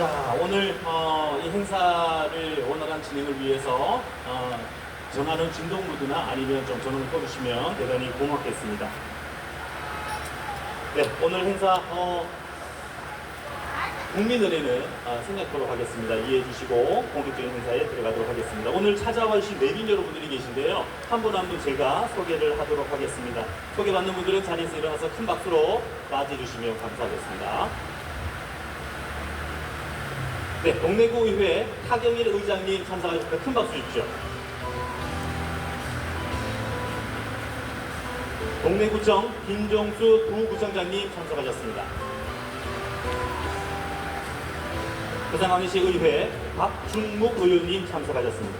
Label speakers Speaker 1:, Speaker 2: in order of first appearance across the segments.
Speaker 1: 자, 오늘 어, 이 행사를 원활한 진행을 위해서 어, 전화는 진동 모드나 아니면 좀 전원을 꺼주시면 대단히 고맙겠습니다. 네, 오늘 행사 어, 국민은혜는 어, 생략하도록 하겠습니다. 이해해 주시고 본격적인 행사에 들어가도록 하겠습니다. 오늘 찾아와 주신 내빈 여러분들이 계신데요. 한 분 한 분 제가 소개를 하도록 하겠습니다. 소개받는 분들은 자리에서 일어나서 큰 박수로 맞이해 주시면 감사하겠습니다. 네, 동래구 의회 하경일 의장님 참석하셨습니다. 큰 박수 주십시오. 동래구청 김종수 부구청장님 참석하셨습니다. 부산광역시 의회 박준묵 의원님 참석하셨습니다.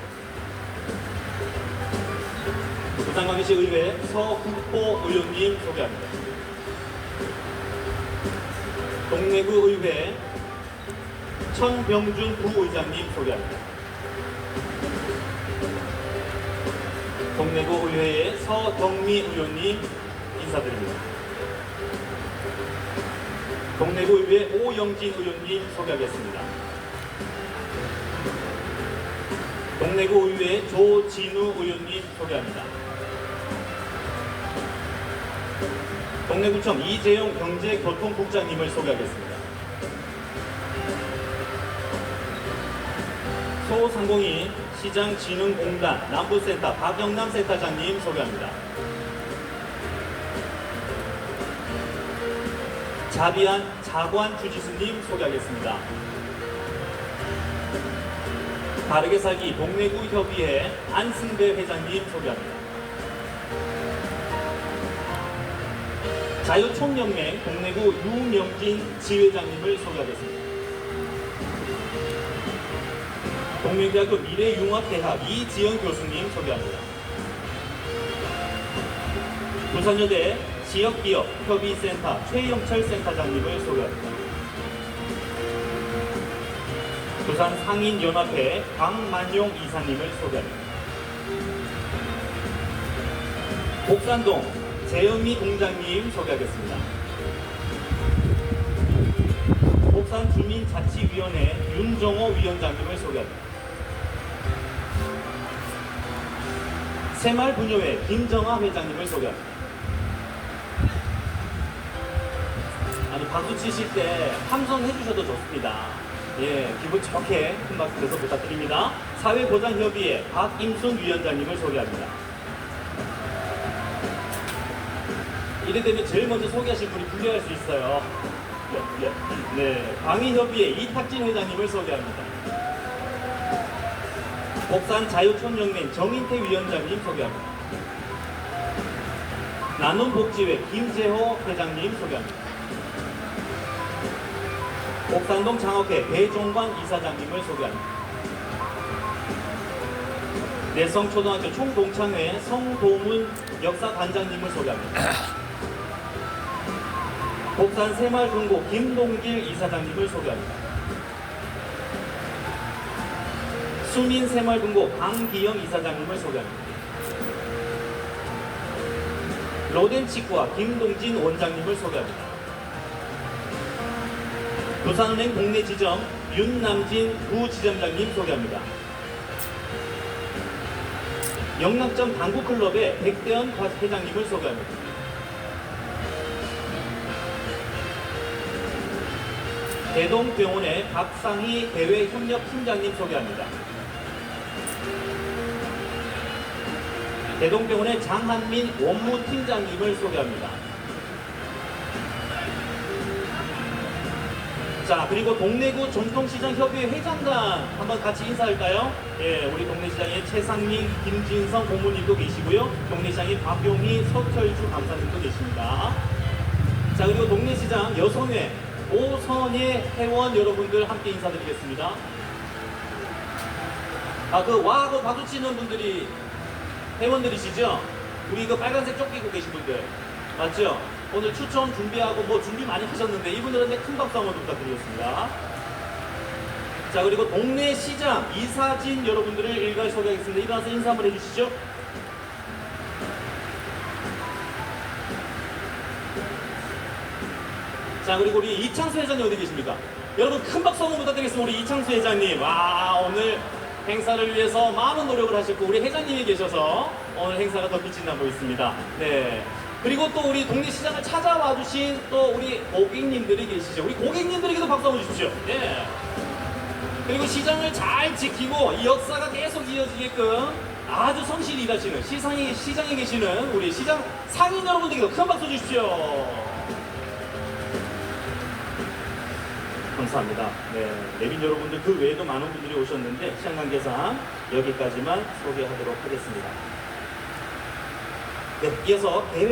Speaker 1: 부산광역시 의회 서국보 의원님 소개합니다. 동래구 의회 천병준 부의장님 소개합니다. 동래구 의회의 서덕미 의원님 인사드립니다. 동래구 의회 오영진 의원님 소개하겠습니다. 동래구 의회 조진우 의원님 소개합니다. 동래구청 이재용 경제교통국장님을 소개하겠습니다. 소상공인 시장진흥공단 남부센터 박영남 센터장님 소개합니다. 자비한 자관 주지수님 소개하겠습니다. 바르게 살기 동래구 협의회 안승배 회장님 소개합니다. 자유총연맹 동래구 유명진 지회장님을 소개하겠습니다. 동명대학교 미래융합대학 이지영 교수님 소개합니다. 부산여대 지역기업 협의센터 최영철 센터장님을 소개합니다. 부산 상인연합회 강만용 이사님을 소개합니다. 복산동 재영미 공장님 소개하겠습니다. 복산 주민자치위원회 윤정호 위원장님을 소개합니다. 새마을분여회 김정아 회장님을 소개합니다. 아니 박수 치실 때 함성 해 주셔도 좋습니다. 예, 기분 좋게 큰 박수 내서 부탁드립니다. 사회보장협의회 박임순 위원장님을 소개합니다. 이래 되면 제일 먼저 소개하실 분이 불리할 수 있어요. 네, 방위협의회 이탁진 회장님을 소개합니다. 복산 자유촌연맹 정인태 위원장님 소개합니다. 나눔복지회 김재호 회장님 소개합니다. 복산동 장학회 배종관 이사장님을 소개합니다. 내성초등학교 총동창회 성도문 역사관장님을 소개합니다. 복산 새마을금고 김동길 이사장님을 소개합니다. 수민 새마을금고 강기영 이사장님을 소개합니다. 로덴치과 김동진 원장님을 소개합니다. 부산은행 동네 지점 윤남진 부지점장님 소개합니다. 영락점 당구클럽의 백대현 회장님을 소개합니다. 대동병원의 박상희 대외협력팀장님 소개합니다. 대동병원의 장한민 원무팀장님을 소개합니다. 자, 그리고 동래구 전통시장협의회 회장단 한번 같이 인사할까요? 예, 우리 동래시장의 최상민, 김진성 고모님도 계시고요. 동래시장의 박용희, 석철주 감사님도 계십니다. 자, 그리고 동래시장 여성회 오선예 회원 여러분들 함께 인사드리겠습니다. 아, 그 와하고 박수 치는 분들이 회원들이시죠? 우리 그 빨간색 입고 계신 분들. 맞죠? 오늘 추천 준비하고 뭐 준비 많이 하셨는데 이분들한테 큰 박수 한번 부탁드리겠습니다. 자, 그리고 동네 시장 이사진 여러분들을 일괄 소개하겠습니다. 일어나서 인사 한번 해주시죠. 자, 그리고 우리 이창수 회장님 어디 계십니까? 여러분 큰 박수 한번 부탁드리겠습니다. 우리 이창수 회장님. 와 오늘 행사를 위해서 많은 노력을 하셨고 우리 회장님이 계셔서 오늘 행사가 더 빛이 나고 있습니다. 네. 그리고 또 우리 동네 시장을 찾아와 주신 또 우리 고객님들이 계시죠. 우리 고객님들에게도 박수 한번 주십시오. 예. 그리고 시장을 잘 지키고 이 역사가 계속 이어지게끔 아주 성실히 일하시는 시상에, 시장에 계시는 우리 시장 상인 여러분들께도 큰 박수 주십시오. 감사합니다. 네, 내빈 여러분들 그 외에도 많은 분들이 오셨는데 시간 관계상 여기까지만 소개하도록 하겠습니다. 네, 이어서 대회